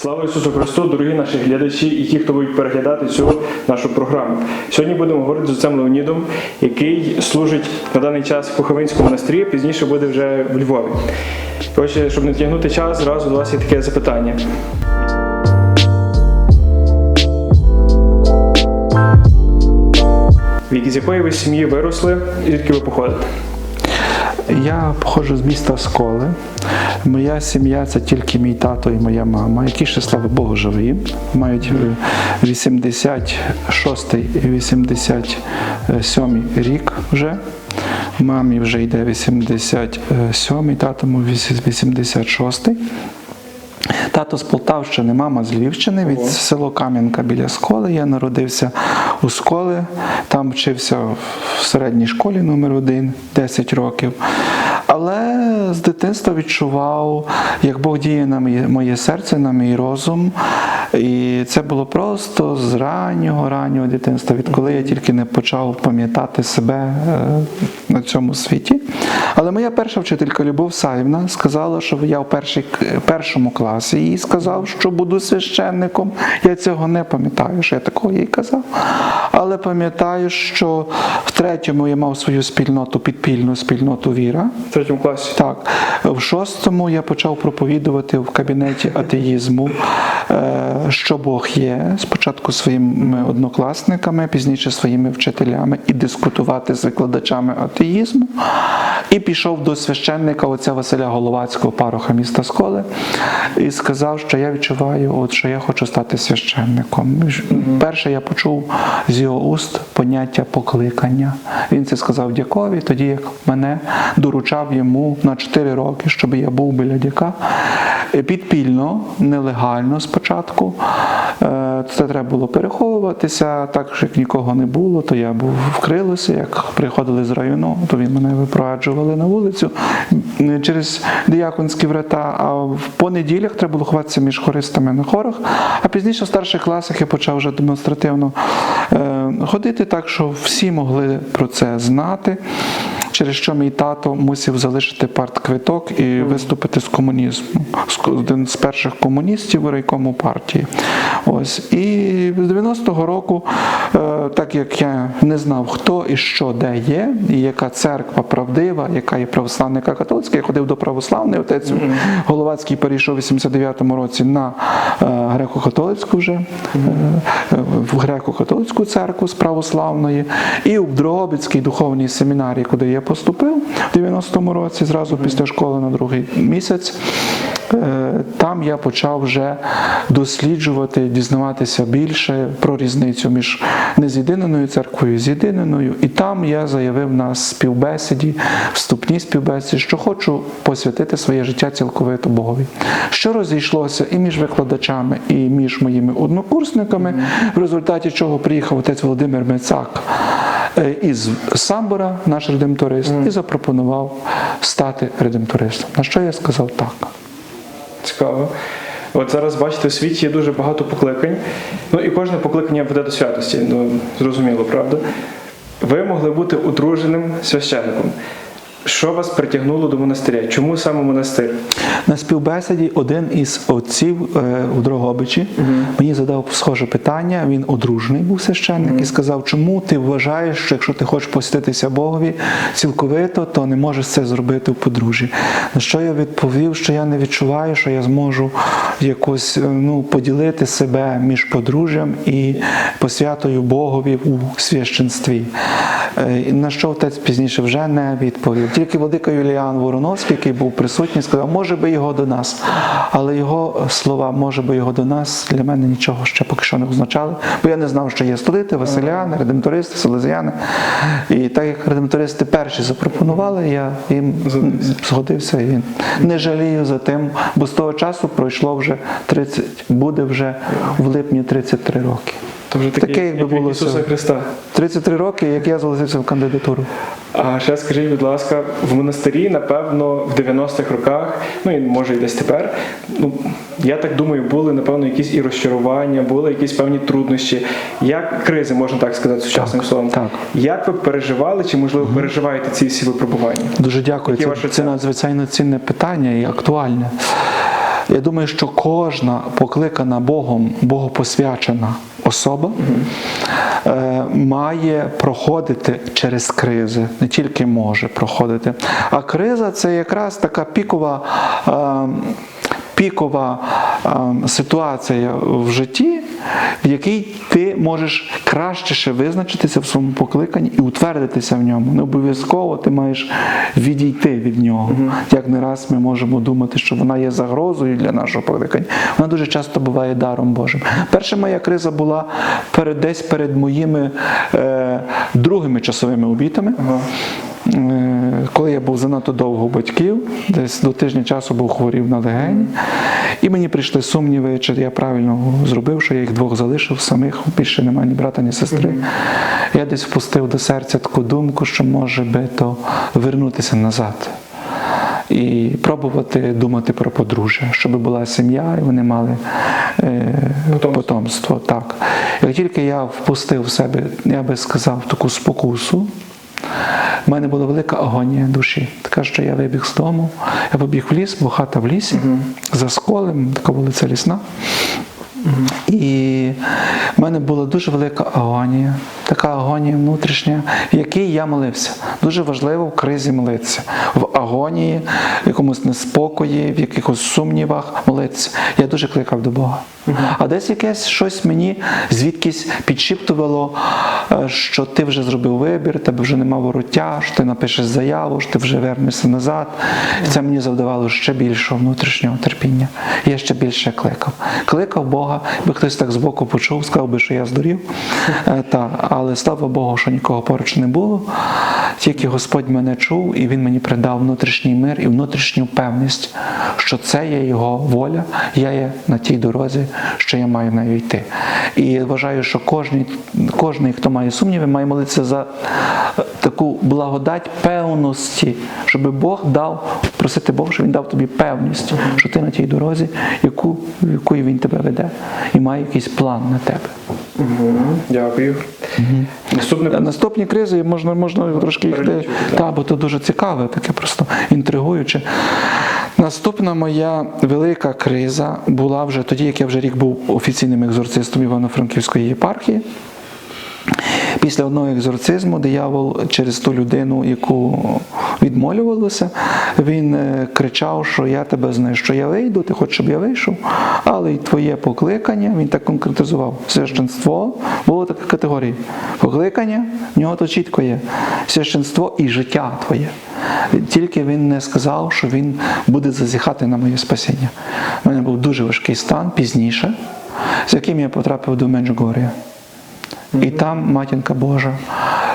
Слава Ісусу Христу, дорогі наші глядачі і ті, хто будуть переглядати цю нашу програму. Сьогодні будемо говорити з отцем Леонідом, який служить на даний час в Куховинському монастирі, пізніше буде вже в Львові. Отже, щоб не тягнути час, зразу до вас є таке запитання. З якої ви сім'ї виросли, звідки ви походите? Я походжу з міста Сколи. Моя сім'я це тільки мій тато і моя мама, які ще, слава Богу, живі. Мають е, 86 і 87 рік вже. Мамі вже йде 87, татому 86. Тато з Полтавщини, мама з Львівщини, від село Кам'янка біля школи. Я народився у школи, там вчився в середній школі номер 1 10 років. Але з дитинства відчував, як Бог діє на моє, серце, на мій розум. І це було просто з раннього, раннього дитинства, відколи я тільки не почав пам'ятати себе е, на цьому світі. Але моя перша вчителька Любов Саївна сказала, що я в першій, першому класі їй сказав, що буду священником. Я цього не пам'ятаю, що я такого їй казав. Але пам'ятаю, що в третьому я мав свою спільноту, підпільну спільноту віра. Третьому класі. Так, в шостому я почав проповідувати в кабінеті атеїзму, е, що Бог є. Спочатку своїми однокласниками, пізніше своїми вчителями, і дискутувати з викладачами атеїзму. І пішов до священника отця Василя Головацького, пароха міста Сколи, і сказав, що я відчуваю, от, що я хочу стати священником. Перше я почув з його уст поняття покликання. Він це сказав дякові, тоді як мене доручав йому на 4 роки, щоб я був біля дяка. Е, Підпільно, нелегально спочатку. Е, Це треба було переховуватися, так як нікого не було, то я був в Крилосі, як приходили з району, то він мене випроваджували на вулицю через дияконські врата. А в понеділях треба було ховатися між хористами на хорах. А пізніше в старших класах я почав вже демонстративно е, ходити так, що всі могли про це знати. Через що мій тато мусив залишити партквиток і виступити з комунізму, один з перших комуністів у райкому партії. Ось і з 90-го року, е, так як я не знав, хто і що де є, і яка церква правдива, яка є православна, яка католицька, я ходив до православної, отець Головацький перейшов у 89-му році на е, греко-католицьку вже е, в греко-католицьку церкву з православної, і в Дрогобицькій духовній семінарії, куди я поступив в 90-му році, зразу після школи на другий місяць. Е, Там я почав вже досліджувати, дізнаватися більше про різницю між нез'єдинаною церквою і з'єдинаною. І там я заявив на співбесіді, вступній співбесіді, що хочу посвятити своє життя цілковито Богові. Що розійшлося і між викладачами, і між моїми однокурсниками, в результаті чого приїхав отець Володимир Мецак е, із Самбора, наш редемторист, і запропонував стати редемтористом. На що я сказав так. Цікаво. От зараз бачите, у світі є дуже багато покликань. Ну і кожне покликання веде до святості. Ну, зрозуміло, правда? Ви могли бути одруженим священником. Що вас притягнуло до монастиря? Чому саме монастир? На співбесіді один із отців е, у Дрогобичі мені задав схоже питання. Він одружений був священник і сказав, чому ти вважаєш, що якщо ти хочеш посвятитися Богові цілковито, то не можеш це зробити в подружжі. На що я відповів, що я не відчуваю, що я зможу якось е, ну, поділити себе між подружжям і посвятою Богові у священстві. Е, На що отець пізніше вже не відповів. Тільки владика Юліан Вороновський, який був присутній, сказав, може би його до нас. Але його слова, може би його до нас, для мене нічого ще поки що не означали. Бо я не знав, що є столити, Василяни, редемтористи, селезіяни. І так як редемтористи перші запропонували, я їм згодився і не жалію за тим, бо з того часу пройшло вже 30, буде вже в липні 33 роки. То вже таке, Таке, якби як було Ісуса все. Христа. 33 роки, як я зголосився в кандидатуру. А ще скажіть, будь ласка, в монастирі, напевно, в 90-х роках, ну і може і десь тепер, ну я так думаю, були напевно якісь і розчарування, були якісь певні труднощі. Як кризи, можна так сказати, сучасним Так, словом. так. Як ви переживали, чи можливо переживаєте ці всі випробування? Дуже дякую. Це, ваші це надзвичайно цінне питання і актуальне. Я думаю, що кожна покликана Богом, Богопосвячена особа е, має проходити через кризи, не тільки може проходити. А криза це якраз така пікова. е, Пікова е, ситуація в житті, в якій ти можеш краще ще визначитися в своєму покликанні і утвердитися в ньому. Не обов'язково ти маєш відійти від нього. Як не раз ми можемо думати, що вона є загрозою для нашого покликання. Вона дуже часто буває даром Божим. Перша моя криза була перед, десь перед моїми е, другими часовими обітами. Е, Коли я був занадто довго у батьків, десь до тижня часу був хворів на легені, і мені прийшли сумніви, чи я правильно зробив, що я їх двох залишив самих, більше немає ні брата, ні сестри. Я десь впустив до серця таку думку, що може би то вернутися назад. І пробувати думати про подружжя, щоб була сім'я, і вони мали е, Потомство. потомство. Так. Як тільки я впустив в себе, я би сказав, таку спокусу, в мене була велика агонія душі. Така, що я вибіг з дому, я побіг в ліс, бо хата в лісі, за сколем, така вулиця лісна. І в мене була дуже велика агонія, така агонія внутрішня, в якій я молився. Дуже важливо в кризі молитися, в агонії, в якомусь неспокої, в якихось сумнівах молитися. Я дуже кликав до Бога. А десь якесь щось мені звідкись підшіптувало, е, що ти вже зробив вибір, тебе вже нема вороття, що ти напишеш заяву, що ти вже вернешся назад. І це мені завдавало ще більшого внутрішнього терпіння. Я ще більше кликав. Кликав Бога, би хтось так збоку почув, сказав би, що я здурів. Е, Та, але слава Богу, що нікого поруч не було. Тільки Господь мене чув, і Він мені придав внутрішній мир і внутрішню певність, що це є Його воля, я є на тій дорозі, що я маю нею йти. І вважаю, що кожний, хто має сумніви, має молитися за е, таку благодать певності, щоб Бог дав, просити Бога, щоб Він дав тобі певність, що ти на тій дорозі, яку, якою він тебе веде, і має якийсь план на тебе. Дякую. Наступне Е, Наступні кризи можна, можна трошки їх. Та, бо то дуже цікаве, таке просто інтригуюче. Наступна моя велика криза була вже тоді, як я вже рік був офіційним екзорцистом Івано-Франківської єпархії. Після одного екзорцизму диявол через ту людину, яку відмолювалося, він е, кричав, що я тебе знищу, я вийду, ти хочеш, щоб я вийшов, але й твоє покликання, він так конкретизував. Священство було таке категорії. Покликання в нього то чітко є. Священство і життя твоє. Тільки він не сказав, що він буде зазіхати на моє спасіння. У мене був дуже важкий стан пізніше, з яким я потрапив до Меджугорія. І там матінка Божа,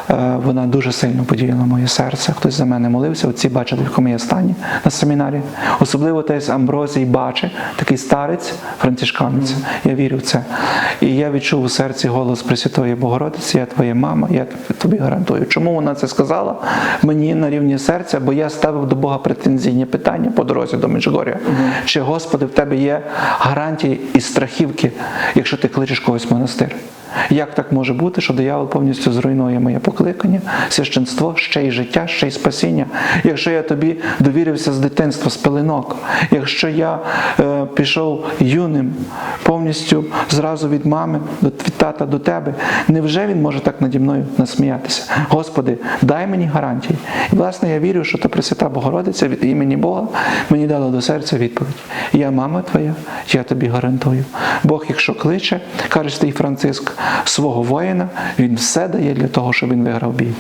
е, вона дуже сильно подіяла моє серце. Хтось за мене молився, оці бачили, в якому я стані на семінарі. Особливо теж Амброзій бачить, такий старець, францишканець. Я вірю в це. І я відчув у серці голос Пресвятої Богородиці, я твоя мама, я тобі гарантую. Чому вона це сказала мені на рівні серця? Бо я ставив до Бога претензійні питання по дорозі до Меджугоря. Чи, Господи, в тебе є гарантії і страхівки, якщо ти кличеш когось в монастир? Як так може бути, що диявол повністю зруйнує моє покликання, священство, ще й життя, ще й спасіння? Якщо я тобі довірився з дитинства, з пеленок, якщо я е, пішов юним повністю зразу від мами, від тата до тебе, невже він може так наді мною насміятися? Господи, дай мені гарантії. І власне я вірю, що та Пресвята Богородиця від імені Бога мені дала до серця відповідь. Я мама твоя, я тобі гарантую. Бог, якщо кличе, каже святий Франциск, свого воїна, він все дає для того, щоб він виграв бій.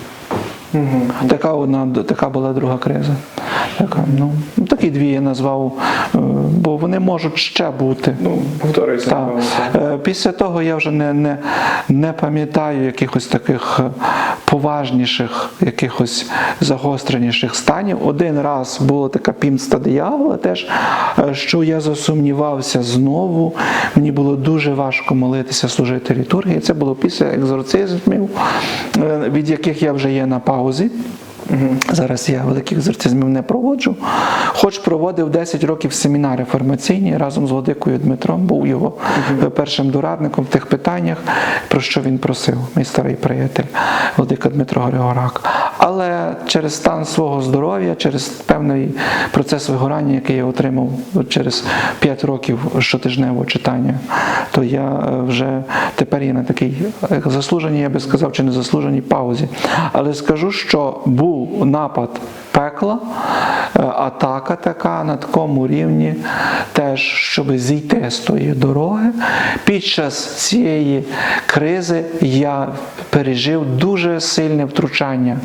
Така одна, така була друга криза. Така, ну, такі дві я назвав, е, бо вони можуть ще бути. ну, повторюється, Так. Е, Після того я вже не, не, не пам'ятаю якихось таких поважніших, якихось загостреніших станів. Один раз була така пімста диявола, теж, е, що я засумнівався знову. Мені було дуже важко молитися, служити літургії. Це було після екзорцизмів, від яких я вже є на паузі. Зараз я великих екзорцизмів не проводжу. Хоч проводив 10 років семінари формаційні разом з Владикою Дмитром, був його першим дорадником в тих питаннях, про що він просив, мій старий приятель Владика Дмитро Григорак. Але через стан свого здоров'я, через певний процес вигорання, який я отримав через 5 років щотижневого читання, то я е, вже тепер є на такій е, заслуженій, я би сказав, чи не заслуженій паузі. Але скажу, що був напад пекла, атака така на такому рівні, теж щоб зійти з тої дороги. Під час цієї кризи я пережив дуже сильне втручання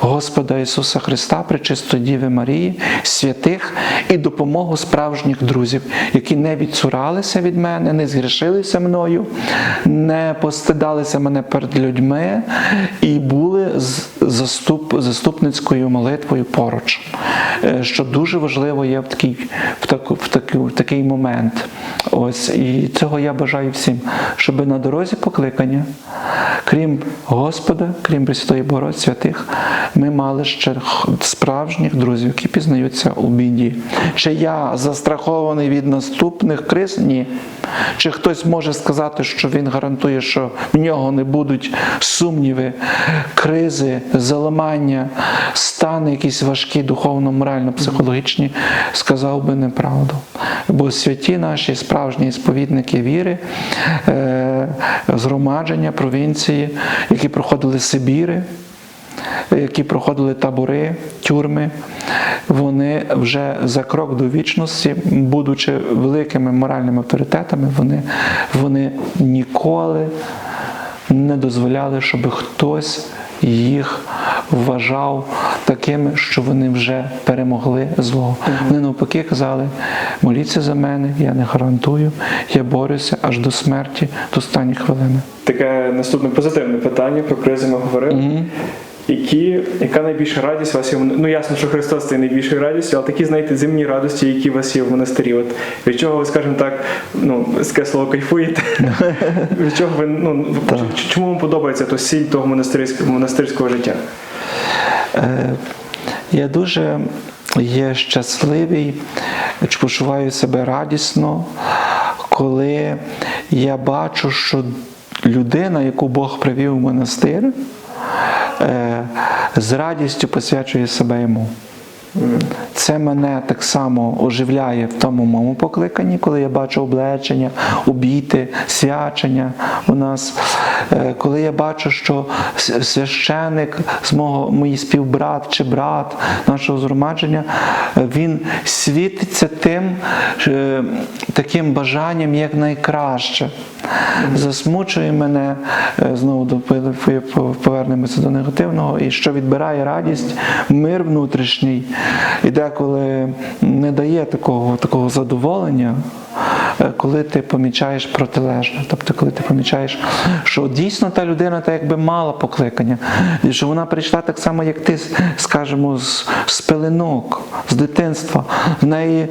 Господа Ісуса Христа, Пречистої Діви Марії, святих і допомогу справжніх друзів, які не відцуралися від мене, не згрішилися мною, не постидалися мене перед людьми і були з заступ, заступницькою молитвою поруч, Е, що дуже важливо є в такий, в, таку, в, таку, в такий момент. Ось і цього я бажаю всім, щоб на дорозі покликання, крім Господа, крім Пресвятої Богородиці святих, ми мали ще справжніх друзів, які пізнаються у біді. Чи я застрахований від наступних криз? Ні. Чи хтось може сказати, що він гарантує, що в нього не будуть сумніви, кризи, заламання, стани якісь важкі духовно, морально, психологічні, сказав би неправду. Бо святі наші справжні сповідники віри, е, згромадження провінції, які проходили Сибіри, які проходили табори, тюрми, вони вже за крок до вічності, будучи великими моральними авторитетами, вони, вони ніколи не дозволяли, щоб хтось їх вважав такими, що вони вже перемогли зло. Вони навпаки казали: моліться за мене, я не гарантую, я борюся аж до смерті, до останньої хвилини. Таке наступне позитивне питання про кризи ми говорили. Які, яка найбільша радість у вас є? Ну ясно, що Христос це найбільшою радістю, але такі, знаєте, земні радості, які у вас є в монастирі. От від чого ви, скажімо так, ну таке слово кайфуєте? від чого ви ну чому вам подобається то сіль того монастирського монастирського життя? Е, Я дуже є щасливий, почуваю себе радісно, коли я бачу, що людина, яку Бог привів в монастир, з радістю посвячує себе йому. Це мене так само оживляє в тому моєму покликанні, коли я бачу облечення, обіти, свячення у нас. Е, Коли я бачу, що священик з мого мій співбрат чи брат нашого згромадження, е, він світиться тим е, таким бажанням як найкраще. Засмучує мене знову до повернемося до негативного, і що відбирає радість, мир внутрішній, і деколи не дає такого, такого задоволення, коли ти помічаєш протилежне. Тобто, коли ти помічаєш, що дійсно та людина так якби мала покликання, що вона прийшла так само, як ти, скажімо, з, з пеленок, з дитинства. В неї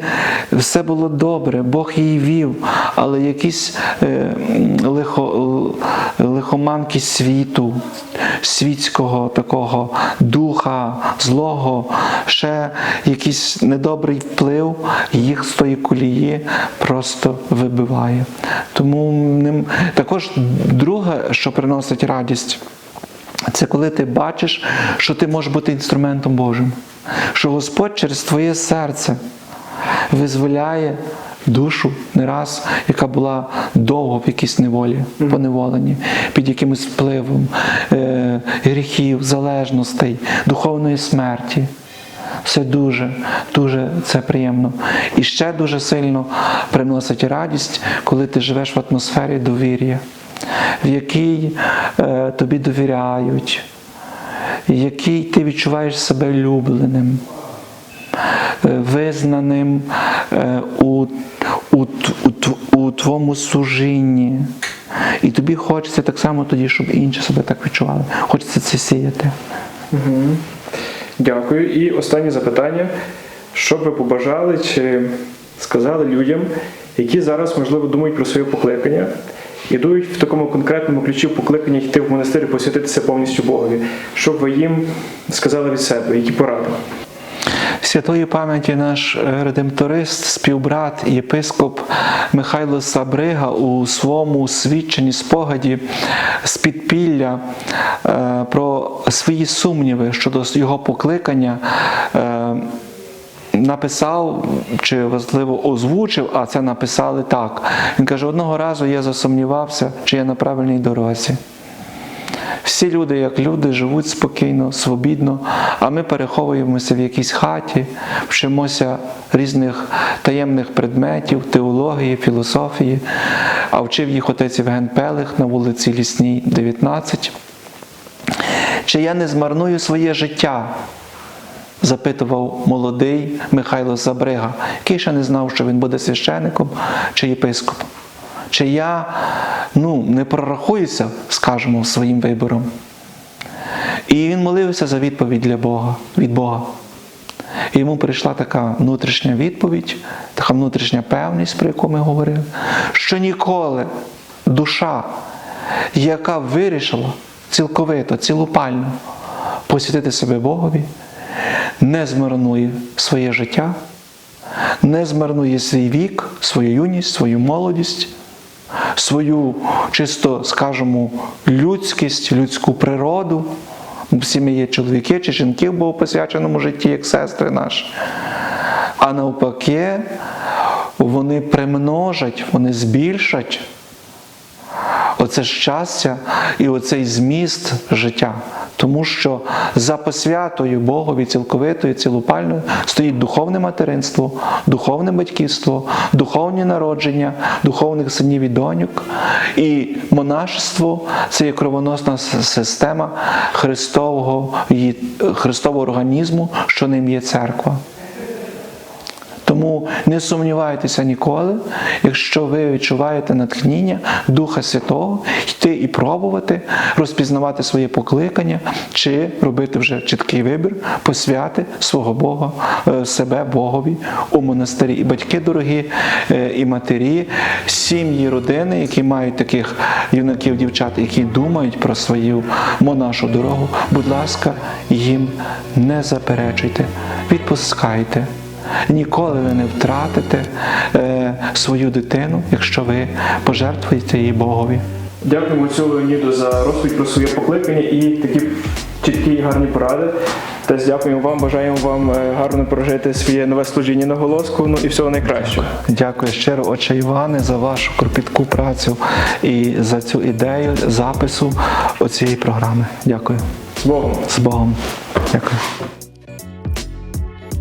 все було добре, Бог її вів, але якісь е, лихо, лихоманки світу, світського такого духа, злого, ще якийсь недобрий вплив їх з тої колії просто вибиває. Тому ним також друге, що приносить радість. Це коли ти бачиш, що ти можеш бути інструментом Божим, що Господь через твоє серце визволяє душу не раз, яка була довго в якійсь неволі, поневоленні, під якимось впливом е, гріхів, залежностей, духовної смерті. Все дуже, дуже це приємно. І ще дуже сильно приносить радість, коли ти живеш в атмосфері довір'я, в якій е, тобі довіряють, в якій ти відчуваєш себе улюбленим, е, визнаним е, у, у, у, у твоєму служінні. І тобі хочеться так само тоді, щоб інші себе так відчували. Хочеться це сіяти. Дякую. І останнє запитання: що ви побажали чи сказали людям, які зараз, можливо, думають про своє покликання, ідуть в такому конкретному ключі покликання йти в монастир і посвятитися повністю Богові. Що б ви їм сказали від себе, які поради? Святої пам'яті наш е, редемторист, співбрат, єпископ Михайло Сабрига у своєму свідченні спогаді з підпілля е, про свої сумніви щодо його покликання. е, Написав чи важливо озвучив, а це написали так. Він каже: одного разу я засумнівався, чи я на правильній дорозі. Всі люди, як люди, живуть спокійно, свобідно, а ми переховуємося в якійсь хаті, вчимося різних таємних предметів, теології, філософії, а вчив їх отець Євген Пелих на вулиці Лісній, 19. Чи я не змарную своє життя? запитував молодий Михайло Забрига, який ще не знав, що він буде священником чи єпископом. Чи я ну, не прорахуюся, скажімо, своїм вибором. І він молився за відповідь для Бога, від Бога. І йому прийшла така внутрішня відповідь, така внутрішня певність, про яку ми говорили, що ніколи душа, яка вирішила цілковито, цілопально посвятити себе Богові, не змарнує своє життя, не змарнує свій вік, свою юність, свою молодість, свою чисто, скажімо, людськість, людську природу. Всі ми є чоловіки чи жінки в богопосвяченому житті, як сестри наші. А навпаки, вони примножать, вони збільшать оце щастя і оцей зміст життя. Тому що за посвятою Богові цілковитою, цілопальною стоїть духовне материнство, духовне батьківство, духовні народження, духовних синів і доньок. І монашество це є кровоносна система Христового, Христового організму, що ним є церква. Тому не сумнівайтеся ніколи, якщо ви відчуваєте натхнення Духа Святого, йти і пробувати розпізнавати своє покликання, чи робити вже чіткий вибір, посвяти свого Бога, е, себе Богові у монастирі. І батьки дорогі, е, і матері, сім'ї, родини, які мають таких юнаків, дівчат, які думають про свою монашу дорогу, будь ласка, їм не заперечуйте, відпускайте. Ніколи ви не втратите е, свою дитину, якщо ви пожертвуєте її Богові. Дякуємо отцю Леоніду за розповідь про своє покликання і такі чіткі і гарні поради. Теж дякуємо вам, бажаємо вам е, гарно прожити своє нове служіння на голоску. Ну і всього найкращого. Дякую щиро, отче Іване, за вашу кропітку працю і за цю ідею запису цієї програми. Дякую. З Богом! З Богом. Дякую.